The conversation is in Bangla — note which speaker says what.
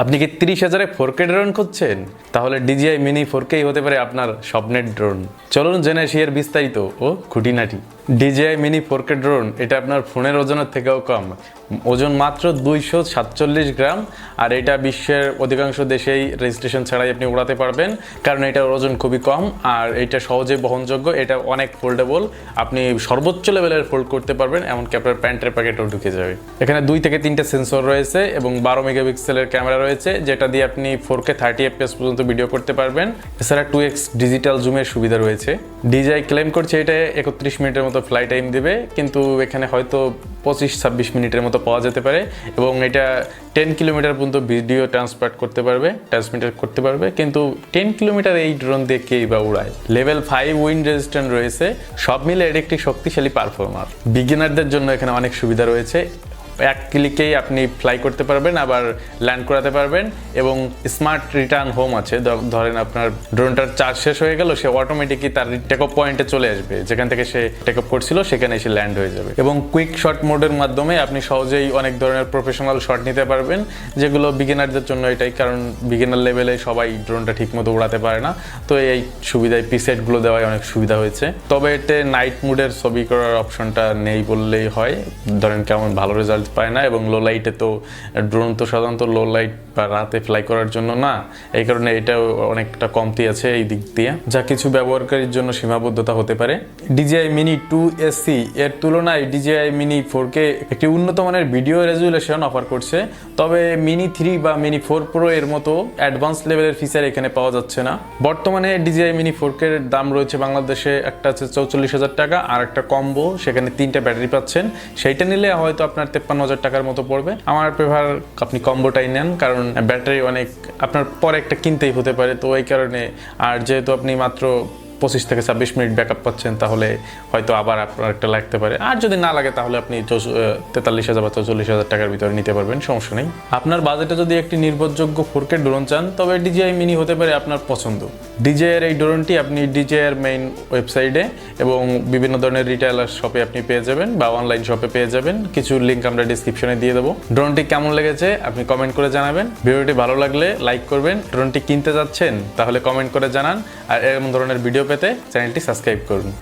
Speaker 1: আপনি কি তিরিশ হাজারে ফোর কে ড্রোন খুঁজছেন? তাহলে ডিজিআই মিনি ফোর কেই হতে পারে আপনার স্বপ্নের ড্রোন চলুন জেনে এর বিস্তারিত ও খুঁটিনাটি। DJI mini four K drone এটা আপনার ফোনের ওজনের থেকেও কম। ওজন মাত্র দুইশো সাতচল্লিশ গ্রাম, আর এটা বিশ্বের অধিকাংশ দেশেই রেজিস্ট্রেশন ছাড়াই আপনি উড়াতে পারবেন, কারণ এটার ওজন খুবই কম, আর এটা সহজে বহনযোগ্য, এটা অনেক ফোল্ডেবল আপনি সর্বোচ্চ লেভেলের ফোল্ড করতে পারবেন, এমনকি আপনার প্যান্টের প্যাকেটও ঢুকে যাবে। এখানে দুই থেকে তিনটে সেন্সর রয়েছে, এবং বারো মেগাপিক্সেলের ক্যামেরা রয়েছে, যেটা দিয়ে আপনি ফোর কে থার্টি এফপিএস পর্যন্ত ভিডিও করতে পারবেন। এছাড়া টু এক্স ডিজিটাল জুমের সুবিধা রয়েছে। ডিজাই ক্লেম করছে এটা একত্রিশ মিনিটের মতো ফ্লাই টাইম দেবে, কিন্তু এখানে হয়তো পঁচিশ, ছাব্বিশ মিনিটের মতো পাওয়া যেতে পারে এবং এটা টেন কিলোমিটার পর্যন্ত ভিডিও ট্রান্সপার্ট করতে পারবে ট্রান্সমিটার করতে পারবে, কিন্তু টেন কিলোমিটার এই ড্রোন দিয়ে কেই বা উড়ায়? লেভেল ফাইভ উইন্ড রেজিস্ট্যান্ট রয়েছে, সব মিলে এর একটি শক্তিশালী পারফর্মার বিগিনারদের জন্য এখানে অনেক সুবিধা রয়েছে। এক ক্লিকেই আপনি ফ্লাই করতে পারবেন, আবার ল্যান্ড করাতে পারবেন এবং স্মার্ট রিটার্ন হোম আছে। ধরেন আপনার ড্রোনটার চার্জ শেষ হয়ে গেল, সে অটোমেটিকই তার টেকঅপ পয়েন্টে চলে আসবে। যেখান থেকে সে টেকঅপ করছিল, সেখানে এসে ল্যান্ড হয়ে যাবে। এবং কুইক শট মোডের মাধ্যমে আপনি সহজেই অনেক ধরনের প্রফেশনাল শট নিতে পারবেন, যেগুলো বিগিনারদের জন্য এটাই, কারণ বিগিনার লেভেলে সবাই ড্রোনটা ঠিকমতো উড়াতে পারে না। তো এই সুবিধায় পিসেটগুলো দেওয়ায় অনেক সুবিধা হয়েছে। তবে এতে নাইট মুডের ছবি করার অপশনটা নেই বললেই হয়। ধরেন কেমন ভালো রেজাল্ট পায় না এবং লো লাইটে তো ড্রোন তো সাধারণত লো লাইট বা রাতে ফ্লাই করার জন্য না। এই কারণে এটা অনেকটা কমতি আছে এই দিক দিয়ে। যা কিছু ব্যবহারকারীর জন্য সীমাবদ্ধতা হতে পারে। ডিজিআই মিনি টু এসসি এর তুলনায় ডিজিআই মিনি ফোর কে একটি উন্নত মানের ভিডিও রেজুলেশন অফার করছে। তবে মিনি থ্রি বা মিনি ফোর প্রো এর মতো অ্যাডভান্স লেভেলের ফিচার এখানে পাওয়া যাচ্ছে না। বর্তমানে ডিজিআই মিনি ফোর এর দাম রয়েছে বাংলাদেশে একটা আছে চৌচল্লিশ হাজার টাকা, আর একটা কম্বো সেখানে তিনটা ব্যাটারি পাচ্ছেন। সেইটা নিলে হয়তো আপনার তেপ্পান্ন হাজার টাকার মতো পড়বে। আমার প্রেফার আপনি কম্বোটাই নেন, কারণ ব্যাটারি অনেক আপনার পরে একটা কিনতেই হতে পারে। তো এই কারণে, আর যেহেতু আপনি মাত্র পঁচিশ থেকে ছাব্বিশ মিনিট ব্যাকআপ পাচ্ছেন, তাহলে হয়তো আবার আপনার একটা লাগতে পারে। আর যদি না লাগে, তাহলে আপনি তেতাল্লিশ হাজার বা চল্লিশ হাজার টাকার ভিতরে নিতে পারবেন, সমস্যা নেই। আপনার বাজেটে যদি একটি নির্ভরযোগ্য ফোরকে ড্রোন চান, তবে ডিজিআই মিনি হতে পারে আপনার পছন্দ। ডিজিআই এর এই ড্রোনটি আপনি ডিজিআই এর মেইন ওয়েবসাইটে এবং বিভিন্ন ধরনের রিটেলার শপে আপনি পেয়ে যাবেন বা অনলাইন শপে পেয়ে যাবেন। কিছু লিঙ্ক আমরা ডিসক্রিপশনে দিয়ে দেবো। ড্রোনটি কেমন লেগেছে আপনি কমেন্ট করে জানাবেন। ভিডিওটি ভালো লাগলে লাইক করবেন। ড্রোনটি কিনতে যাচ্ছেন, তাহলে কমেন্ট করে জানান। আর এরকম ধরনের ভিডিও পেতে চ্যানেলটি সাবস্ক্রাইব করুন।